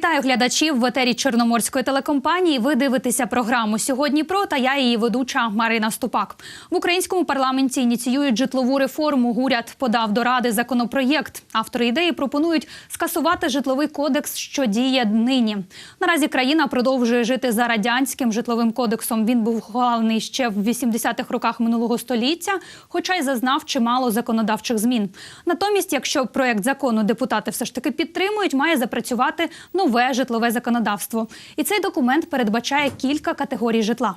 Вітаю глядачів в етері Чорноморської телекомпанії. Ви дивитеся програму сьогодні. Про та я її ведуча Марина Ступак. В українському парламенті ініціюють житлову реформу. Уряд подав до ради законопроєкт. Автори ідеї пропонують скасувати житловий кодекс, що діє нині. Наразі країна продовжує жити за радянським житловим кодексом. Він був ухвалений ще в 80-х роках минулого століття, хоча й зазнав чимало законодавчих змін. Натомість, якщо проект закону депутати все ж таки підтримують, має запрацювати нове житлове законодавство. І цей документ передбачає кілька категорій житла.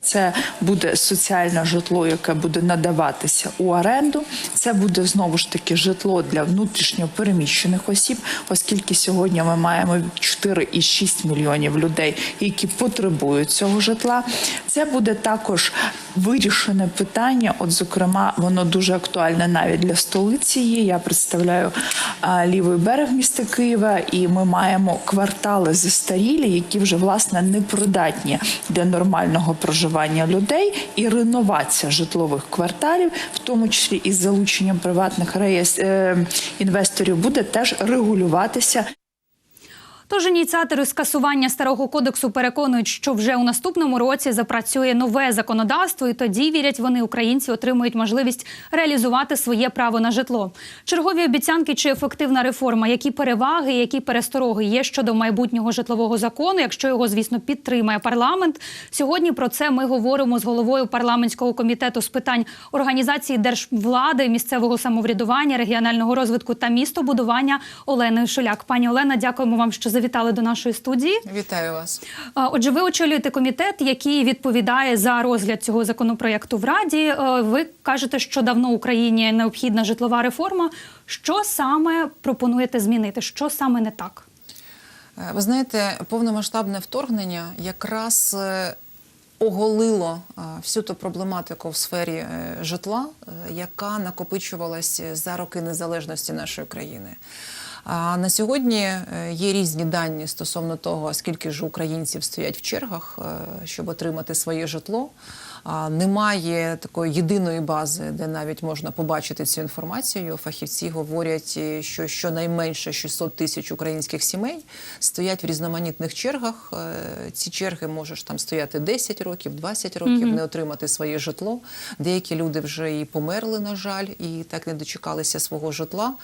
Це буде соціальне житло, яке буде надаватися у оренду. Це буде знову ж таки житло для внутрішньо переміщених осіб, оскільки сьогодні ми маємо 4,6 мільйонів людей, які потребують цього житла. Це буде також вирішене питання. От, зокрема, воно дуже актуальне навіть для столиці. Є я представляю а, лівий берег міста Києва, і ми маємо квартали застарілі, які вже власне непридатні для нормального проживання людей і реновація житлових кварталів, в тому числі із залученням приватних е, інвесторів, буде теж регулюватися. Тож ініціатори скасування старого кодексу переконують, що вже у наступному році запрацює нове законодавство, і тоді вірять вони, українці отримують можливість реалізувати своє право на житло. Чергові обіцянки чи ефективна реформа, які переваги, які перестороги є щодо майбутнього житлового закону, якщо його, звісно, підтримає парламент. Сьогодні про це ми говоримо з головою парламентського комітету з питань організації держвлади, місцевого самоврядування, регіонального розвитку та містобудування Оленою Шуляк. Пані Олена, дякуємо вам, що завітали до нашої студії. Вітаю вас. Отже, ви очолюєте комітет, який відповідає за розгляд цього законопроекту в Раді. Е, Ви кажете, що давно Україні необхідна житлова реформа. Що саме пропонуєте змінити? Що саме не так? Е, Ви знаєте, повномасштабне вторгнення якраз е, оголило всю ту проблематику в сфері житла, яка накопичувалась за роки незалежності нашої країни. А на сьогодні е, є різні дані стосовно того, скільки ж українців стоять в чергах, е, щоб отримати своє житло. Немає такої єдиної бази, де навіть можна побачити цю інформацію. Фахівці говорять, е, що щонайменше 600 тисяч українських сімей стоять в різноманітних чергах. Е, Ці черги можеш там стояти 10 років, 20 років, не отримати своє житло. Деякі люди вже і померли, на жаль, і так не дочекалися свого житла.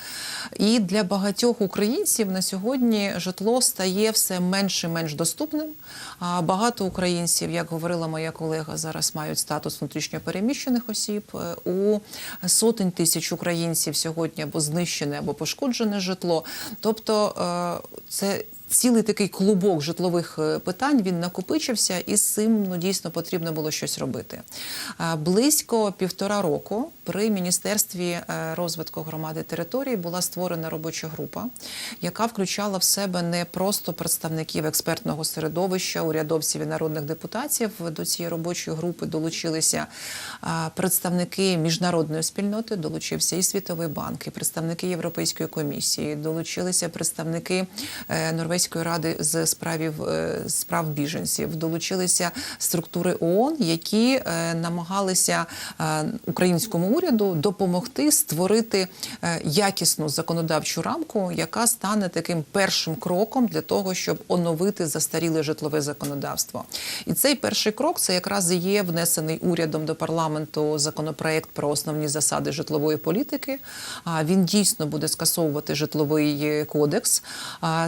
І для багатьох українців на сьогодні житло стає все менш і менш доступним. А багато українців, як говорила моя колега, зараз мають статус внутрішньопереміщених осіб. Е, У сотень тисяч українців сьогодні або знищене, або пошкоджене житло. Тобто е, це. Цілий такий клубок житлових е, питань він накопичився, і з цим ну дійсно потрібно було щось робити. Близько півтора року при міністерстві е, розвитку громади території була створена робоча група, яка включала в себе не просто представників експертного середовища, урядовців і народних депутатів. До цієї робочої групи долучилися представники міжнародної спільноти, долучився і Світовий банк, і представники Європейської комісії, долучилися представники е, Норвезької ради з справів е, справ біженців, долучилися структури ООН, які е, намагалися е, українському уряду допомогти створити якісну законодавчу рамку, яка стане таким першим кроком для того, щоб оновити застаріле житлове законодавство. І цей перший крок це якраз і є внесений урядом до парламенту законопроект про основні засади житлової політики. А він дійсно буде скасовувати житловий кодекс.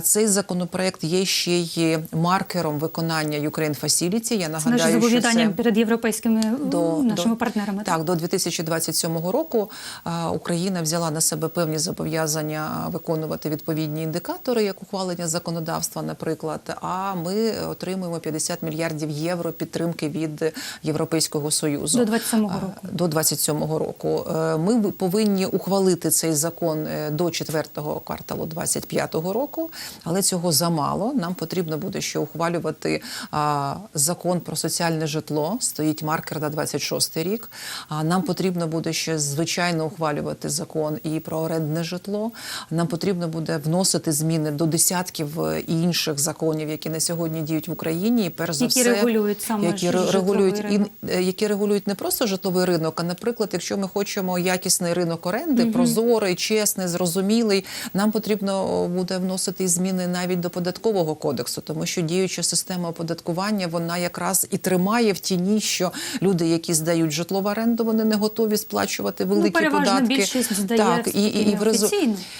Цей законопроект є ще й маркером виконання Ukraine Facility. Я Це нагадаю, наше що це перед європейськими до нашими до, партнерами. Так, до 2027 року а, Україна взяла на себе певні зобов'язання виконувати відповідні індикатори, як ухвалення законодавства, наприклад. А ми отримуємо 50 мільярдів євро підтримки від Європейського союзу До 27-го року. До 27-го року Е, ми повинні ухвалити цей закон е, до 4-го кварталу 25-го року, але цього замало. Нам потрібно буде ще ухвалювати а, закон про соціальне житло. Стоїть маркер на 26-й рік. А нам потрібно буде ще звичайно ухвалювати закон і про орендне житло. Нам потрібно буде вносити зміни до десятків е, інших законів, які на сьогодні діють в Україні. І перш за Які все, регулюють саме які регулюють і е, які регулюють не просто житловий ринок, а наприклад, якщо ми хочемо якісний ринок оренди, прозорий, чесний, зрозумілий, нам потрібно буде вносити зміни навіть до податкового кодексу, тому що діюча система оподаткування вона якраз і тримає в тіні, що люди, які здають житло в оренду, вони не готові сплачувати великі Ну, податки. більшість здає так, і, і, і в резу-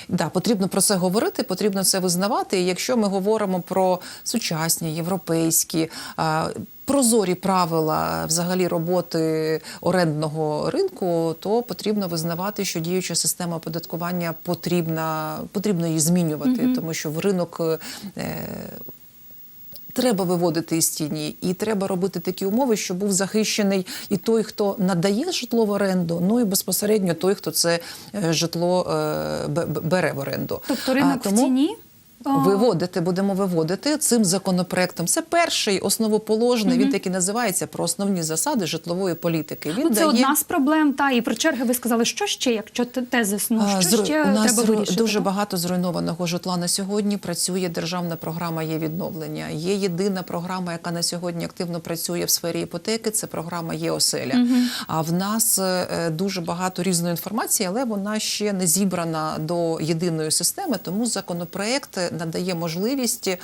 Да, потрібно про це говорити, потрібно це визнавати. І якщо ми говоримо про сучасні, європейські. Прозорі правила взагалі роботи орендного ринку, то потрібно визнавати, що діюча система оподаткування потрібна, потрібно її змінювати, тому що в ринок е, треба виводити із тіні, і треба робити такі умови, щоб був захищений і той, хто надає житло в оренду, ну і безпосередньо той, хто це е, житло е, бере в оренду. Тобто ринок А в ціні. Виводити будемо виводити цим законопроектом. Це перший основоположний. Він так і називається про основні засади житлової політики. Він Ну, це дає одна з проблем. Та і про черги ви сказали, що ще, якщо те- тезис, ну що зру- ще у нас треба вирішити? дуже багато зруйнованого житла на сьогодні. Працює державна програма є відновлення. Є єдина програма, яка на сьогодні активно працює в сфері іпотеки. Це програма є оселя. А в нас е, дуже багато різної інформації, але вона ще не зібрана до єдиної системи. Тому законопроект надає можливість е,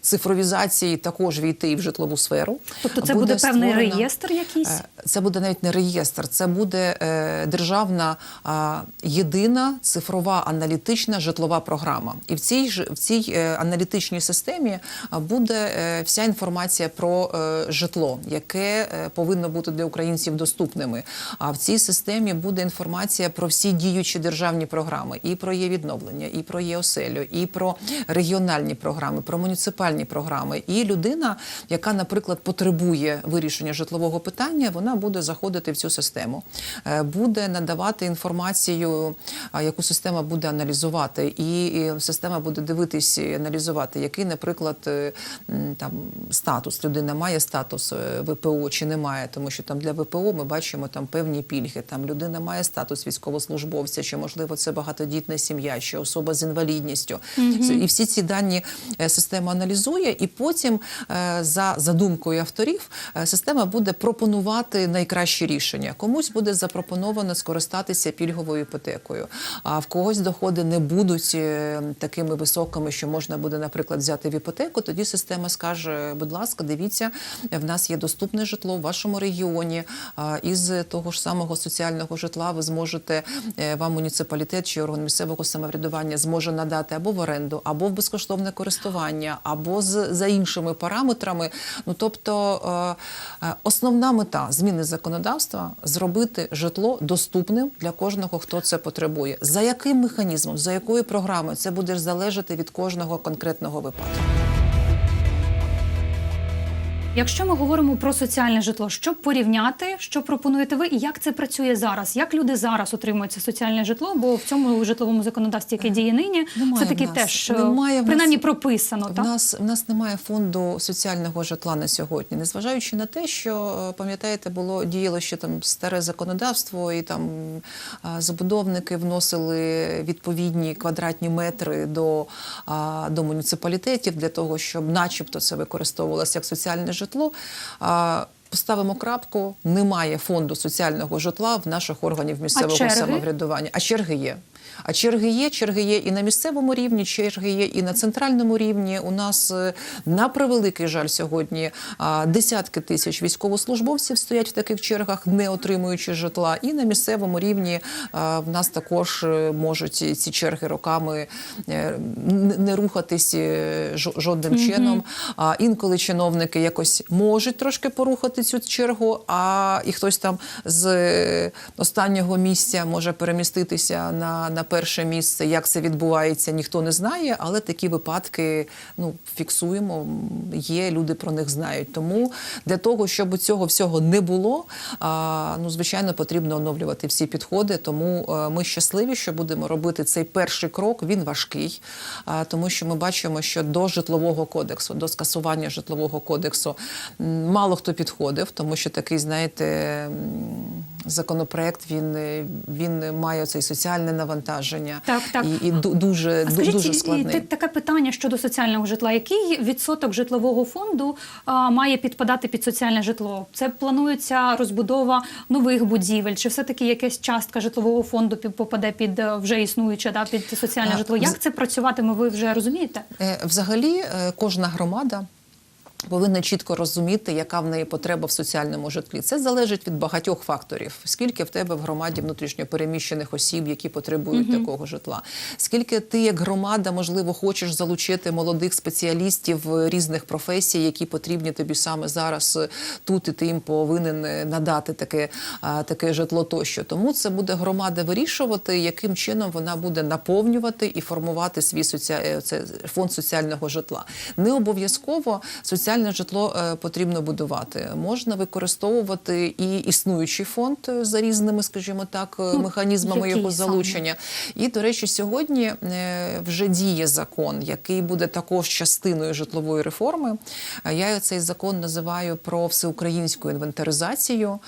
цифровізації також війти і в житлову сферу. Тобто це буде, певний створена- реєстр якийсь? Це буде навіть не реєстр, це буде е, державна єдина цифрова аналітична житлова програма. І в цій в цій е, аналітичній системі буде е, вся інформація про житло, яке повинно бути для українців доступними. А в цій системі буде інформація про всі діючі державні програми, і про є відновлення, і про є оселю, і про регіональні програми, про муніципальні програми. І людина, яка, наприклад, потребує вирішення житлового питання, вона буде заходити в цю систему, Е, буде надавати інформацію, яку система буде аналізувати, і система буде дивитись і аналізувати, який, наприклад, е, там статус. Людина має статус е, ВПО чи не має, тому що там для ВПО ми бачимо там певні пільги. Там людина має статус військовослужбовця, чи можливо це багатодітна сім'я, чи особа з інвалідністю. І всі ці дані система аналізує, і потім, за задумкою авторів, система буде пропонувати найкращі рішення. Комусь буде запропоновано скористатися пільговою іпотекою, а в когось доходи не будуть е, такими високими, що можна буде, наприклад, взяти в іпотеку. Тоді система скаже: будь ласка, дивіться, в нас є доступне житло в вашому регіоні. Із того ж самого соціального житла ви зможете е, вам муніципалітет чи орган місцевого самоврядування зможе надати або в оренду, або в безкоштовне користування, або з за іншими параметрами. Ну тобто е, основна мета зміни законодавства зробити житло доступним для кожного, хто це потребує. За яким механізмом, за якою програмою це буде залежати від кожного конкретного випадку. Якщо ми говоримо про соціальне житло, що порівняти, що пропонуєте ви, і як це працює зараз? Як люди зараз отримують це соціальне житло? Бо в цьому житловому законодавстві, яке діє нині, Немає це таки нас. теж е, Немає принаймні нас- прописано. В Так? нас в нас немає фонду соціального житла на сьогодні, незважаючи на те, що е, пам'ятаєте, було діяло ще там старе законодавство, і там забудовники вносили відповідні квадратні метри до, до муніципалітетів для того, щоб, начебто, це використовувалося як соціальне житло. А, Поставимо крапку, немає фонду соціального житла в наших органів місцевого а самоврядування. А черги є. А черги є, черги є і на місцевому рівні, черги є і на центральному рівні. У нас е, на превеликий жаль сьогодні десятки тисяч військовослужбовців стоять в таких чергах, не отримуючи житла. І на місцевому рівні в нас також е, можуть ці черги роками е, не рухатись жо- жодним чином. А інколи чиновники якось можуть трошки порухати цю чергу, а і хтось там з останнього місця може переміститися на, на перше місце. Як це відбувається, ніхто не знає, але такі випадки ну, фіксуємо. Є, люди про них знають. Тому для того, щоб цього всього не було, ну звичайно, потрібно оновлювати всі підходи. Тому е, ми щасливі, що будемо робити цей перший крок. Він важкий, а, тому що ми бачимо, що до житлового кодексу, до скасування житлового кодексу мало хто підходить. погодив, тому що такий, знаєте, законопроект він, е, він має цей соціальне навантаження Так, так. і, і дуже, А скажіть, дуже складний. таке питання щодо соціального житла. Який відсоток житлового фонду а, має підпадати під соціальне житло? Це планується розбудова нових будівель, чи все-таки якась частка житлового фонду попаде під е, вже існуюче, да, під соціальне А, житло? Як це працюватиме? Ви вже розумієте? Е, Взагалі, е, кожна громада. Повинна чітко розуміти, яка в неї потреба в соціальному житлі. Це залежить від багатьох факторів. Скільки в тебе в громаді внутрішньопереміщених осіб, які потребують такого житла? Скільки ти, як громада, можливо, хочеш залучити молодих спеціалістів е, різних професій, які потрібні тобі саме зараз е, тут, і ти їм повинен е, надати таке, таке житло тощо. Тому це буде громада вирішувати, яким чином вона буде наповнювати і формувати свій соці... це фонд соціального житла. Не обов'язково соціальне житло е, потрібно будувати. Можна використовувати і існуючий фонд е, за різними, скажімо так, е, Ну, механізмами який його саме? залучення. І, до речі, сьогодні вже діє закон, який буде також частиною житлової реформи. Я цей закон називаю про всеукраїнську інвентаризацію.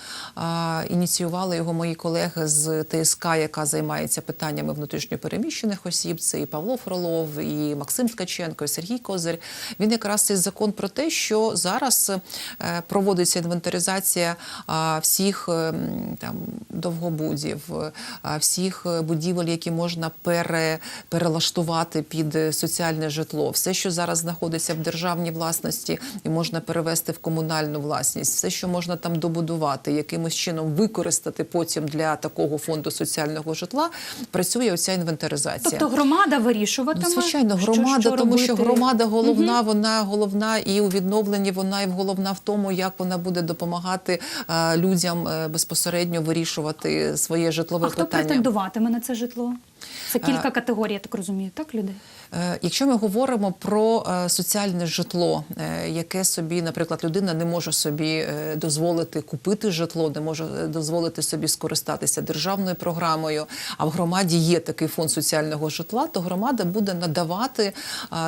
Ініціювали його мої колеги з ТСК, яка займається питаннями внутрішньопереміщених осіб. Це і Павло Фролов, і Максим Ткаченко, і Сергій Козир. Він якраз цей закон про те, що зараз е, проводиться інвентаризація всіх е, там довгобудів, е, всіх е, будівель, які можна пере, перелаштувати під е, соціальне житло. Все, що зараз знаходиться в державній власності і можна перевести в комунальну власність, все, що можна там добудувати, якимось чином використати потім для такого фонду соціального житла, працює оця інвентаризація. Тобто громада вирішуватиме? Ну, звичайно, громада, що тому що громада головна, вона головна і у відновленні, вона і головна в тому, як вона буде допомагати е, людям е, безпосередньо вирішувати своє житлове А хто претендуватиме на це житло? Це кілька категорій, я так розумію, так, людей? Е, Якщо ми говоримо про е, соціальне житло, е, яке собі, наприклад, людина не може собі е, дозволити купити житло, не може е, дозволити собі скористатися державною програмою, а в громаді є такий фонд соціального житла, то громада буде надавати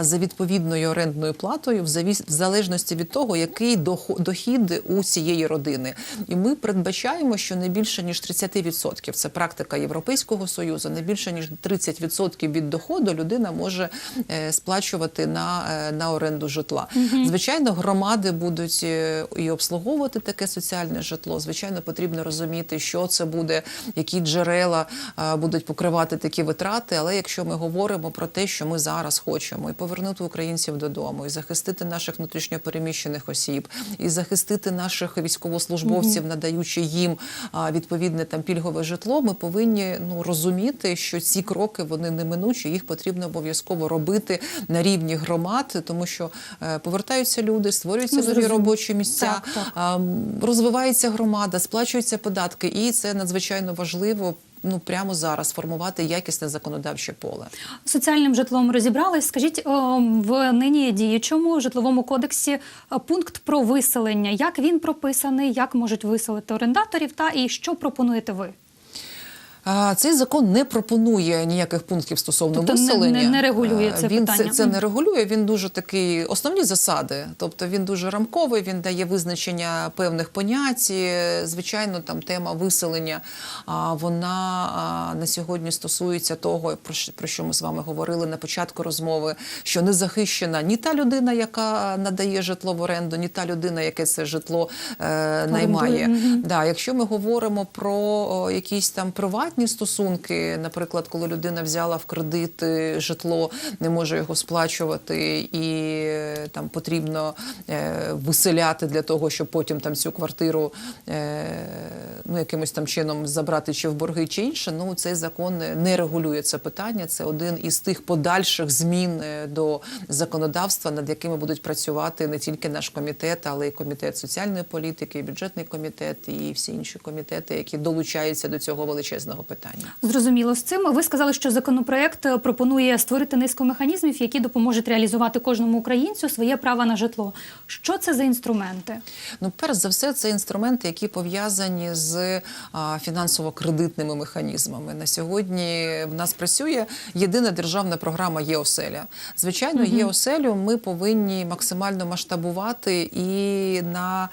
за відповідною орендною платою в залежності від того, який дохід у цієї родини. І ми передбачаємо, що не більше ніж 30%, це практика Європейського союзу, не більше ніж 30% від доходу людина може е, сплачувати на, е, на оренду житла. Звичайно, громади будуть е, і обслуговувати таке соціальне житло. Звичайно, потрібно розуміти, що це буде, які джерела будуть покривати такі витрати. Але якщо ми говоримо про те, що ми зараз хочемо і повернути українців додому, і захистити наших внутрішньопереміщених осіб, і захистити наших військовослужбовців, надаючи їм відповідне там пільгове житло, ми повинні ну розуміти, що ці кроки вони неминучі, їх потрібно обов'язково робити на рівні громад, тому що е, повертаються люди, створюються Ну, нові робочі місця, Так, так. розвивається громада, сплачуються податки, і це надзвичайно важливо. Ну прямо зараз формувати якісне законодавче поле. Соціальним житлом розібрались. Скажіть, о, в нині діючому житловому кодексі е, пункт про виселення. Як він прописаний, як можуть виселити орендаторів, та і що пропонуєте ви? Цей закон не пропонує ніяких пунктів стосовно Тобто виселення. не- не регулює це він питання. Це, це не регулює. Він дуже такий основні засади. Тобто він дуже рамковий. Він дає визначення певних понять. Звичайно, там тема виселення. А вона а, на сьогодні стосується того, про що, про що ми з вами говорили на початку розмови, що не захищена ні та людина, яка надає житло в оренду, ні та людина, яке це житло е, наймає. Да, якщо ми говоримо про о, якісь там приватні стосунки, наприклад, коли людина взяла в кредит е, житло, не може його сплачувати, і е, там потрібно е, виселяти для того, щоб потім там цю квартиру ну, якимось там чином забрати чи в борги, чи інше. Ну цей закон не регулює це питання. Це один із тих подальших змін до законодавства, над якими будуть працювати не тільки наш комітет, але й комітет соціальної політики, і бюджетний комітет, і всі інші комітети, які долучаються до цього величезного цього питання. Зрозуміло з цим. Ви сказали, що законопроект е, пропонує створити низку механізмів, які допоможуть реалізувати кожному українцю своє право на житло. Що це за інструменти? Ну, перш за все, це інструменти, які пов'язані з фінансово-кредитними механізмами. На сьогодні в нас працює єдина державна програма ЄОСЕЛЯ. Звичайно, ЄОСЕЛю ми повинні максимально масштабувати і на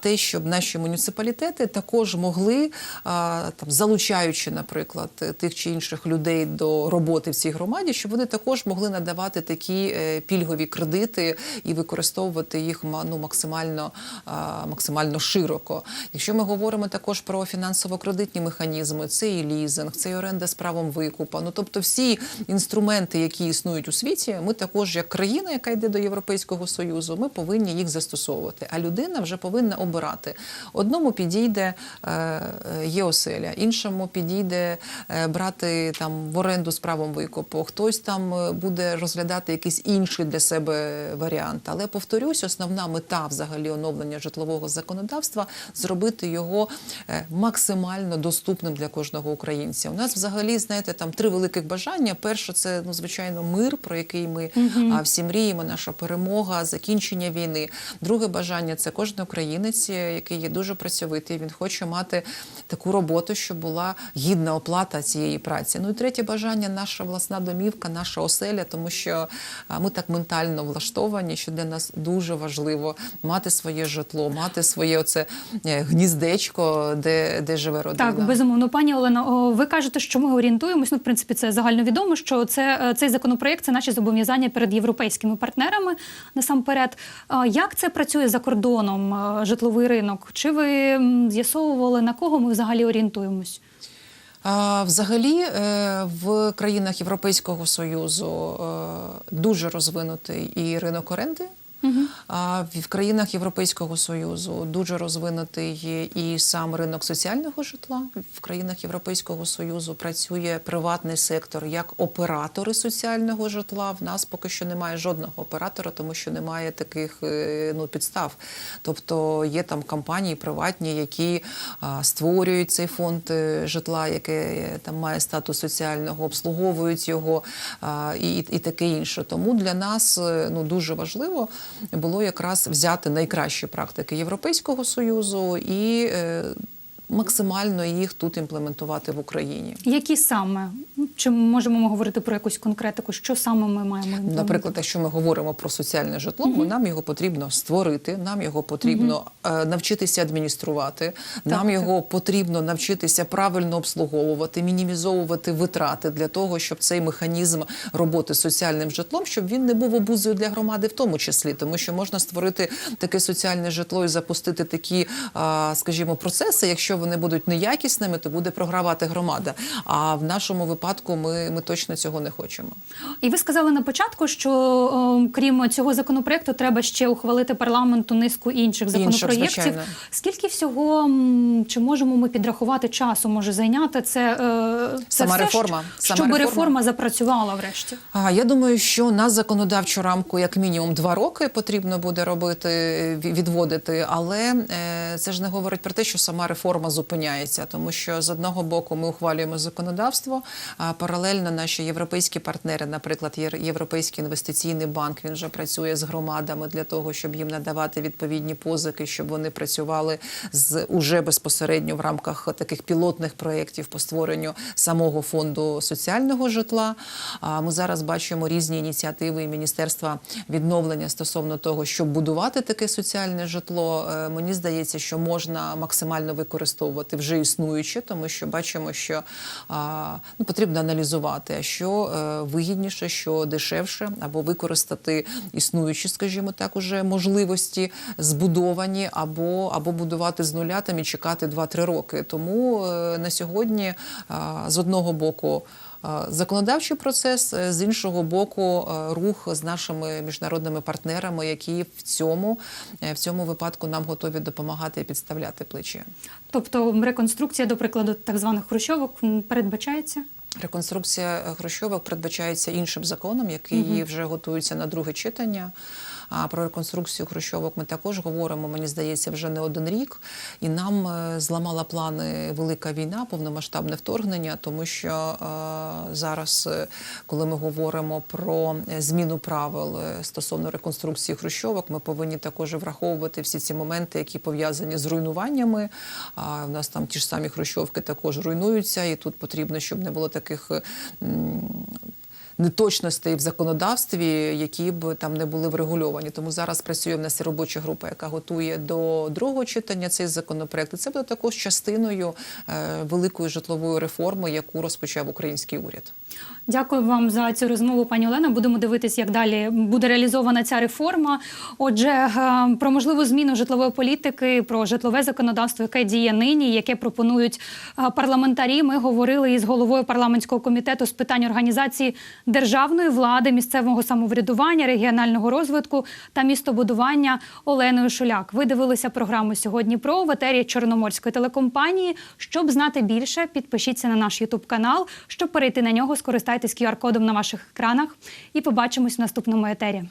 те, щоб наші муніципалітети також могли, там, залучаючи, наприклад, тих чи інших людей до роботи в цій громаді, щоб вони також могли надавати такі е, пільгові кредити і використовувати їх ну, максимально, максимально широко. Якщо ми говоримо також про фінансово-кредитні механізми, це і лізинг, це і оренда з правом викупа. Ну тобто всі інструменти, які існують у світі, ми також, як країна, яка йде до Європейського союзу, ми повинні їх застосовувати. А людина вже повинна обирати. Одному підійде е, е, ЄОСЕЛЯ, іншому підійде е, брати там в оренду з правом викупу. Хтось там е, буде розглядати якийсь інший для себе варіант. Але повторюсь, основна мета взагалі оновлення житлового законодавства зробити його е, максимально доступним для кожного українця. У нас взагалі, знаєте, там три великих бажання. Перше, це ну звичайно мир, про який ми а, всі мріємо, наша перемога, закінчення війни. Друге бажання це кожен українець, який є дуже працьовитий. Він хоче мати таку роботу, щоб була гідна оплата цієї праці. Ну і третє бажання наша власна домівка, наша оселя, тому що ми так ментально влаштовані, що для нас дуже важливо мати своє житло, мати своє оце е, гніздечко, де, де живе родина. Так, безумовно, пані Олено, ви кажете, що ми орієнтуємось. Ну, в принципі, це загальновідомо, що це е, цей законопроект це наші зобов'язання перед європейськими партнерами насамперед. Як це працює за кордоном е, житловий ринок? Чи ви з'ясовували на кого ми взагалі орієнтуємось? Взагалі е, в країнах Європейського Союзу е, дуже розвинутий і ринок оренди. А в країнах Європейського Союзу дуже розвинутий і сам ринок соціального житла. В країнах Європейського Союзу працює приватний сектор як оператори соціального житла. В нас поки що немає жодного оператора, тому що немає таких е, ну, підстав. Тобто є там компанії приватні, які створюють цей фонд е, житла, яке там має статус соціального, обслуговують його і, і таке інше. Тому для нас е, ну, дуже важливо було якраз взяти найкращі практики Європейського союзу і е, максимально їх тут імплементувати в Україні. Які саме? Ну, Чи можемо ми говорити про якусь конкретику? Що саме ми маємо? Наприклад, якщо ми говоримо про соціальне житло, mm нам його потрібно створити, нам його потрібно е, навчитися адмініструвати, нам так. його потрібно навчитися правильно обслуговувати, мінімізовувати витрати для того, щоб цей механізм роботи з соціальним житлом, щоб він не був обузою для громади, в тому числі, тому що можна створити таке соціальне житло і запустити такі, скажімо, процеси. Якщо вони будуть неякісними, то буде програвати громада. А в нашому випадку ми, ми точно цього не хочемо. І ви сказали на початку, що о, крім цього законопроекту, треба ще ухвалити парламенту низку інших законопроєктів. звичайно. Скільки всього чи можемо ми підрахувати часу може зайняти це, е, це Сама все, реформа. щоб, Сама щоб реформа. реформа запрацювала врешті? А я думаю, що на законодавчу рамку як мінімум два роки потрібно буде робити відводити, але е, це ж не говорить про те, що сама реформа зупиняється, тому що з одного боку ми ухвалюємо законодавство, паралельно наші європейські партнери, наприклад, Європейський інвестиційний банк, він вже працює з громадами для того, щоб їм надавати відповідні позики, щоб вони працювали з уже безпосередньо в рамках таких пілотних проєктів по створенню самого фонду соціального житла. Ми зараз бачимо різні ініціативи і міністерства відновлення стосовно того, щоб будувати таке соціальне житло. Е, Мені здається, що можна максимально використовувати вже існуюче, тому що бачимо, що ну, потрібно аналізувати, а що е, вигідніше, що дешевше, або використати існуючі, скажімо так, уже можливості збудовані, або, або будувати з нуля там і чекати 2-3 роки. Тому е, на сьогодні з одного боку. Законодавчий процес е, з іншого боку, е, рух з нашими міжнародними партнерами, які в цьому е, в цьому випадку нам готові допомагати і підставляти плечі. Тобто реконструкція, до прикладу, так званих хрущовок передбачається? Реконструкція хрущовок передбачається іншим законом, який вже готується на друге читання. А про реконструкцію Хрущовок ми також говоримо. Мені здається, вже не один рік, і нам е, зламала плани велика війна, повномасштабне вторгнення, тому що е, зараз, е, коли ми говоримо про зміну правил стосовно реконструкції Хрущовок, ми повинні також враховувати всі ці моменти, які пов'язані з руйнуваннями. А у нас там ті ж самі Хрущовки також руйнуються, і тут потрібно, щоб не було таких. Неточностей в законодавстві, які б там не були врегульовані. Тому зараз працює в нас робоча група, яка готує до другого читання цей законопроект. І це буде також частиною е, великої житлової реформи, яку розпочав український уряд. Дякую вам за цю розмову, пані Олена. Будемо дивитися, як далі буде реалізована ця реформа. Отже, е, про можливу зміну житлової політики, про житлове законодавство, яке діє нині, яке пропонують е, парламентарі. Ми говорили із головою парламентського комітету з питань організації державної влади, місцевого самоврядування, регіонального розвитку та містобудування Оленою Шуляк. Ви дивилися програму сьогодні про в етері Чорноморської телекомпанії. Щоб знати більше, підпишіться на наш Ютуб канал. Щоб перейти на нього, скористайтесь QR-кодом на ваших екранах і побачимось в наступному етері.